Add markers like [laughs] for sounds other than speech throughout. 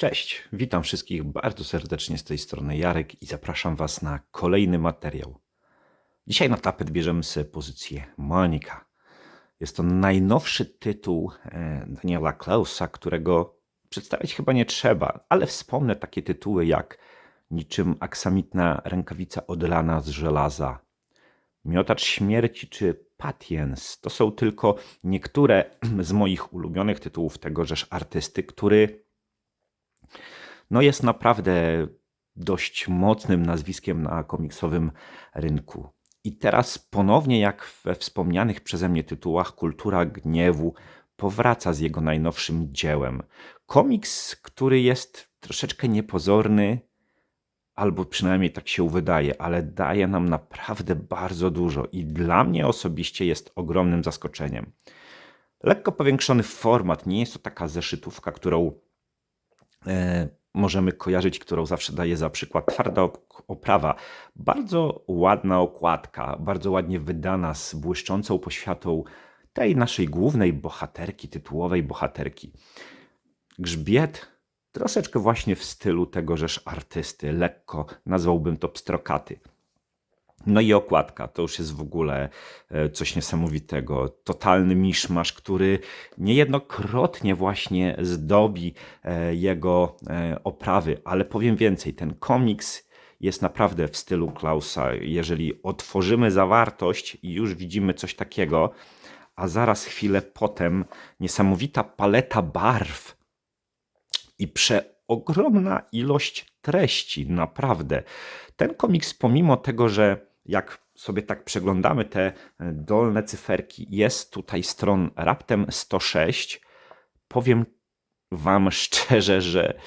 Cześć, witam wszystkich bardzo serdecznie z tej strony Jarek i zapraszam Was na kolejny materiał. Dzisiaj na tapet bierzemy sobie pozycję Monika. Jest to najnowszy tytuł e, Daniela Klausa, którego przedstawiać chyba nie trzeba, ale wspomnę takie tytuły jak niczym aksamitna rękawica odlana z żelaza, Miotacz śmierci czy Patience to są tylko niektóre z moich ulubionych tytułów tegożeż artysty, który no jest naprawdę dość mocnym nazwiskiem na komiksowym rynku. I teraz ponownie, jak we wspomnianych przeze mnie tytułach, Kultura Gniewu powraca z jego najnowszym dziełem. Komiks, który jest troszeczkę niepozorny, albo przynajmniej tak się wydaje, ale daje nam naprawdę bardzo dużo i dla mnie osobiście jest ogromnym zaskoczeniem. Lekko powiększony format, nie jest to taka zeszytówka, którą możemy kojarzyć, którą zawsze daję za przykład twarda oprawa. Bardzo ładna okładka, bardzo ładnie wydana z błyszczącą poświatą tej naszej głównej bohaterki, tytułowej bohaterki. Grzbiet troszeczkę właśnie w stylu tegożeż artysty, lekko nazwałbym to pstrokaty. No i okładka to już jest w ogóle e, coś niesamowitego. Totalny miszmasz, który niejednokrotnie właśnie zdobi e, jego e, oprawy, ale powiem więcej, ten komiks jest naprawdę w stylu Klausa. Jeżeli otworzymy zawartość i już widzimy coś takiego, a zaraz chwilę potem niesamowita paleta barw i przeogromna ilość treści, naprawdę. Ten komiks, pomimo tego, że jak sobie tak przeglądamy te e, dolne cyferki, jest tutaj stron raptem 106. Powiem Wam [laughs] szczerze, że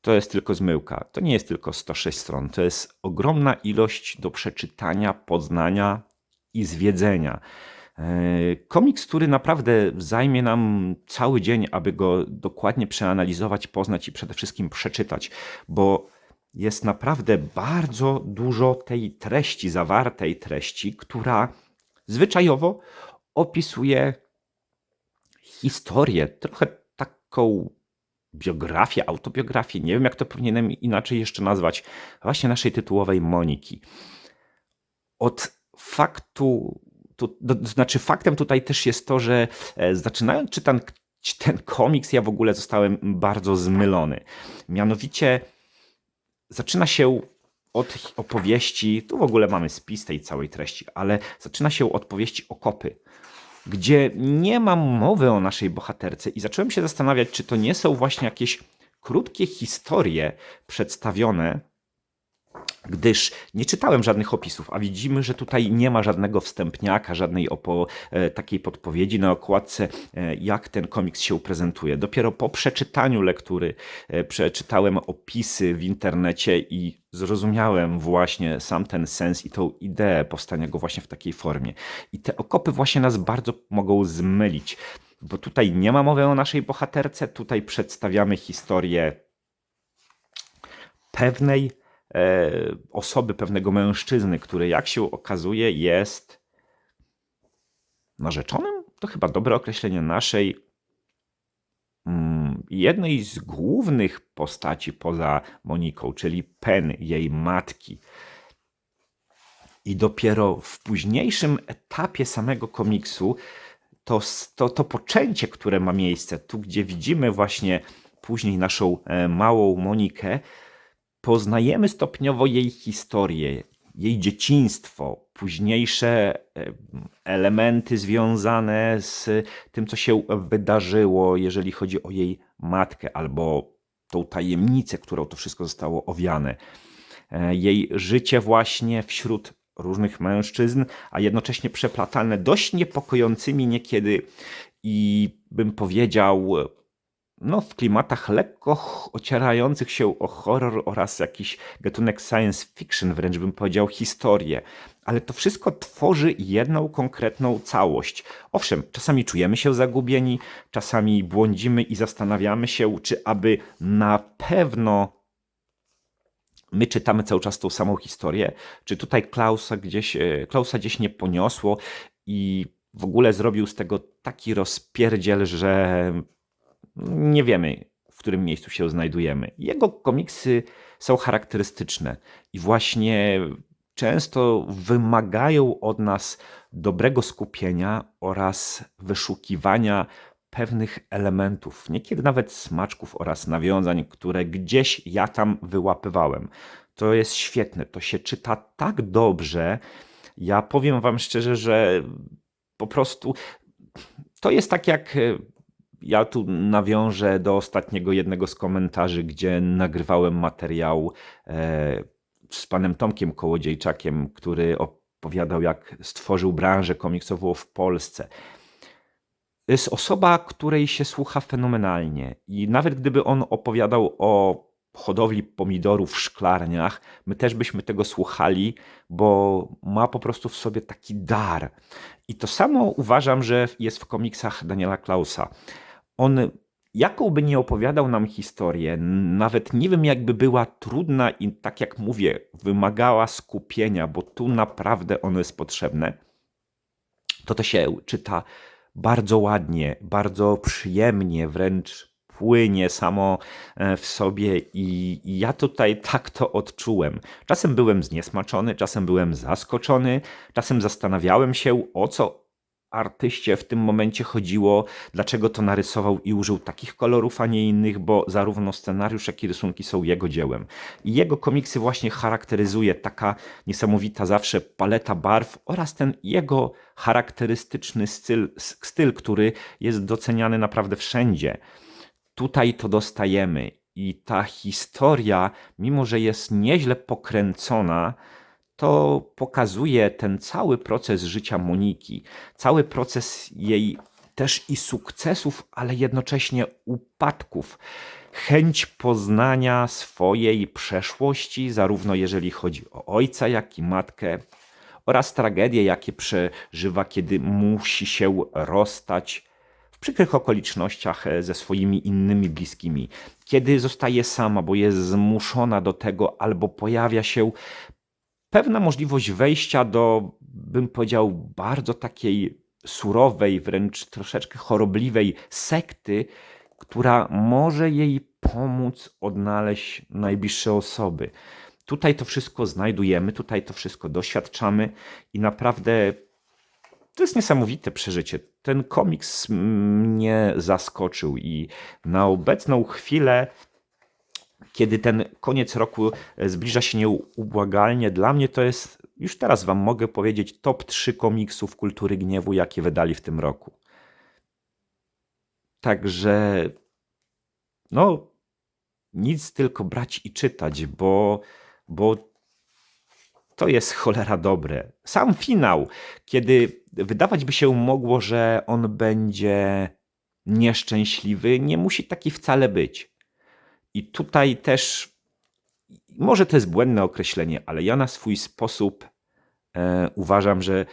to jest tylko zmyłka. To nie jest tylko 106 stron. To jest ogromna ilość do przeczytania, poznania i zwiedzenia. E, komiks, który naprawdę zajmie nam cały dzień, aby go dokładnie przeanalizować, poznać i przede wszystkim przeczytać, bo jest naprawdę bardzo dużo tej treści, zawartej treści, która zwyczajowo opisuje historię, trochę taką biografię, autobiografię, nie wiem jak to powinienem inaczej jeszcze nazwać, właśnie naszej tytułowej Moniki. Od faktu, to, to znaczy faktem tutaj też jest to, że e, zaczynając czytać ten komiks, ja w ogóle zostałem bardzo zmylony. Mianowicie zaczyna się od opowieści, tu w ogóle mamy spis tej całej treści, ale zaczyna się od powieści Okopy, gdzie nie mam mowy o naszej bohaterce i zacząłem się zastanawiać, czy to nie są właśnie jakieś krótkie historie przedstawione gdyż nie czytałem żadnych opisów, a widzimy, że tutaj nie ma żadnego wstępniaka, żadnej opo- e, takiej podpowiedzi na okładce, e, jak ten komiks się prezentuje. Dopiero po przeczytaniu lektury e, przeczytałem opisy w internecie i zrozumiałem właśnie sam ten sens i tą ideę powstania go właśnie w takiej formie. I te okopy właśnie nas bardzo mogą zmylić, bo tutaj nie ma mowy o naszej bohaterce, tutaj przedstawiamy historię pewnej osoby, pewnego mężczyzny, który jak się okazuje jest narzeczonym? To chyba dobre określenie naszej mm, jednej z głównych postaci poza Moniką, czyli Pen, jej matki. I dopiero w późniejszym etapie samego komiksu to, to, to poczęcie, które ma miejsce, tu gdzie widzimy właśnie później naszą e, małą Monikę, poznajemy stopniowo jej historię, jej dzieciństwo, późniejsze e, elementy związane z tym, co się wydarzyło, jeżeli chodzi o jej matkę, albo tą tajemnicę, którą to wszystko zostało owiane. E, jej życie właśnie wśród różnych mężczyzn, a jednocześnie przeplatane dość niepokojącymi niekiedy i bym powiedział no, w klimatach lekko ocierających się o horror oraz jakiś gatunek science fiction, wręcz bym powiedział historię. Ale to wszystko tworzy jedną konkretną całość. Owszem, czasami czujemy się zagubieni, czasami błądzimy i zastanawiamy się, czy aby na pewno my czytamy cały czas tą samą historię, czy tutaj Klausa gdzieś, e, Klausa gdzieś nie poniosło i w ogóle zrobił z tego taki rozpierdziel, że nie wiemy, którym miejscu się znajdujemy. Jego komiksy są charakterystyczne i właśnie często wymagają od nas dobrego skupienia oraz wyszukiwania pewnych elementów, niekiedy nawet smaczków oraz nawiązań, które gdzieś ja tam wyłapywałem. To jest świetne, to się czyta tak dobrze. Ja powiem Wam szczerze, że po prostu to jest tak jak ja tu nawiążę do ostatniego jednego z komentarzy, gdzie nagrywałem materiał e, z panem Tomkiem Kołodziejczakiem, który opowiadał, jak stworzył branżę komiksową w Polsce. Jest osoba, której się słucha fenomenalnie. I nawet gdyby on opowiadał o hodowli pomidorów w szklarniach, my też byśmy tego słuchali, bo ma po prostu w sobie taki dar. I to samo uważam, że jest w komiksach Daniela Klausa. On jaką by nie opowiadał nam historię, nawet nie wiem jakby była trudna i tak jak mówię, wymagała skupienia, bo tu naprawdę ono jest potrzebne, to to się czyta bardzo ładnie, bardzo przyjemnie, wręcz płynie samo e, w sobie i, i ja tutaj tak to odczułem. Czasem byłem zniesmaczony, czasem byłem zaskoczony, czasem zastanawiałem się o co artyście w tym momencie chodziło, dlaczego to narysował i użył takich kolorów, a nie innych, bo zarówno scenariusz, jak i rysunki są jego dziełem. I jego komiksy właśnie charakteryzuje taka niesamowita zawsze paleta barw oraz ten jego charakterystyczny styl, styl który jest doceniany naprawdę wszędzie. Tutaj to dostajemy i ta historia, mimo że jest nieźle pokręcona, to pokazuje ten cały proces życia Moniki, cały proces jej też i sukcesów, ale jednocześnie upadków. Chęć poznania swojej przeszłości, zarówno jeżeli chodzi o ojca, jak i matkę, oraz tragedie, jakie przeżywa, kiedy musi się rozstać w przykrych okolicznościach ze swoimi innymi bliskimi, kiedy zostaje sama, bo jest zmuszona do tego, albo pojawia się pewna możliwość wejścia do, bym powiedział, bardzo takiej surowej, wręcz troszeczkę chorobliwej sekty, która może jej pomóc odnaleźć najbliższe osoby. Tutaj to wszystko znajdujemy, tutaj to wszystko doświadczamy i naprawdę to jest niesamowite przeżycie. Ten komiks mnie zaskoczył i na obecną chwilę kiedy ten koniec roku e, zbliża się nieubłagalnie, dla mnie to jest, już teraz Wam mogę powiedzieć, top 3 komiksów kultury gniewu, jakie wydali w tym roku. Także, no, nic tylko brać i czytać, bo, bo to jest cholera dobre. Sam finał, kiedy wydawać by się mogło, że on będzie nieszczęśliwy, nie musi taki wcale być. I tutaj też, może to jest błędne określenie, ale ja na swój sposób e, uważam, że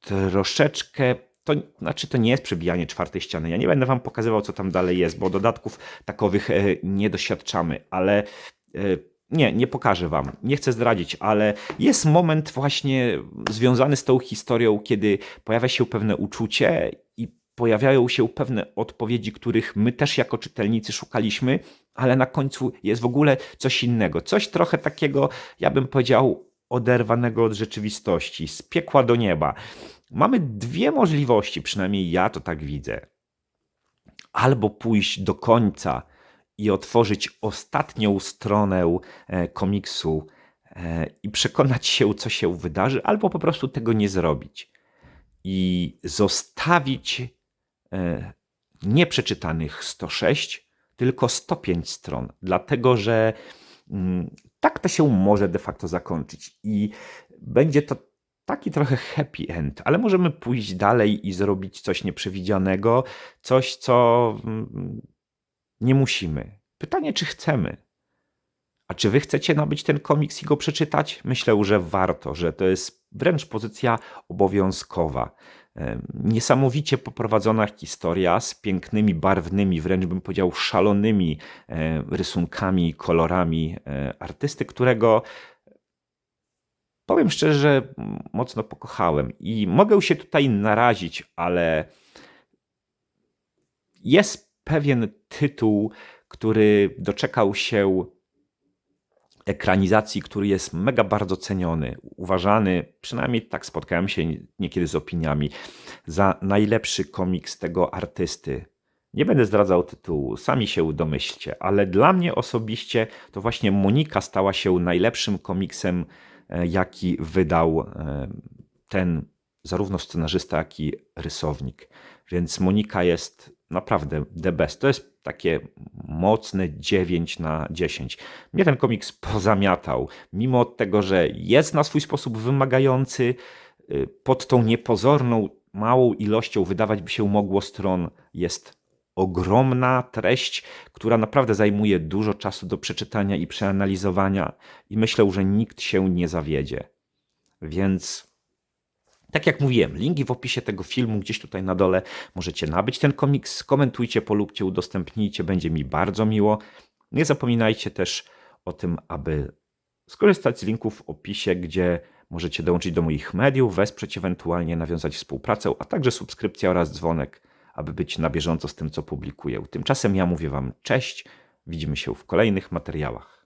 troszeczkę to znaczy to nie jest przebijanie czwartej ściany. Ja nie będę wam pokazywał, co tam dalej jest, bo dodatków takowych e, nie doświadczamy, ale e, nie, nie pokażę wam, nie chcę zdradzić, ale jest moment właśnie związany z tą historią, kiedy pojawia się pewne uczucie i pojawiają się pewne odpowiedzi, których my też jako czytelnicy szukaliśmy, ale na końcu jest w ogóle coś innego. Coś trochę takiego, ja bym powiedział, oderwanego od rzeczywistości, z piekła do nieba. Mamy dwie możliwości, przynajmniej ja to tak widzę. Albo pójść do końca i otworzyć ostatnią stronę e, komiksu e, i przekonać się, co się wydarzy, albo po prostu tego nie zrobić i zostawić e, nieprzeczytanych 106 tylko 105 stron, dlatego że mm, tak to się może de facto zakończyć i będzie to taki trochę happy end, ale możemy pójść dalej i zrobić coś nieprzewidzianego, coś, co mm, nie musimy. Pytanie, czy chcemy? A czy wy chcecie nabyć ten komiks i go przeczytać? Myślę, że warto, że to jest wręcz pozycja obowiązkowa. Niesamowicie poprowadzona historia z pięknymi, barwnymi, wręcz bym powiedział szalonymi rysunkami, kolorami e, artysty, którego powiem szczerze, mocno pokochałem. I mogę się tutaj narazić, ale jest pewien tytuł, który doczekał się ekranizacji, który jest mega bardzo ceniony, uważany, przynajmniej tak spotkałem się niekiedy z opiniami, za najlepszy komiks tego artysty. Nie będę zdradzał tytułu, sami się domyślcie, ale dla mnie osobiście to właśnie Monika stała się najlepszym komiksem, e, jaki wydał e, ten zarówno scenarzysta, jak i rysownik. Więc Monika jest naprawdę the best. To jest takie mocne 9 na 10. Mnie ten komiks pozamiatał, mimo tego, że jest na swój sposób wymagający, y, pod tą niepozorną, małą ilością wydawać by się mogło stron, jest ogromna treść, która naprawdę zajmuje dużo czasu do przeczytania i przeanalizowania, i myślę, że nikt się nie zawiedzie. Więc tak jak mówiłem, linki w opisie tego filmu, gdzieś tutaj na dole możecie nabyć ten komiks, komentujcie, polubcie, udostępnijcie, będzie mi bardzo miło. Nie zapominajcie też o tym, aby skorzystać z linków w opisie, gdzie możecie dołączyć do moich mediów, wesprzeć ewentualnie, nawiązać współpracę, a także subskrypcja oraz dzwonek, aby być na bieżąco z tym, co publikuję. Tymczasem ja mówię Wam cześć, widzimy się w kolejnych materiałach.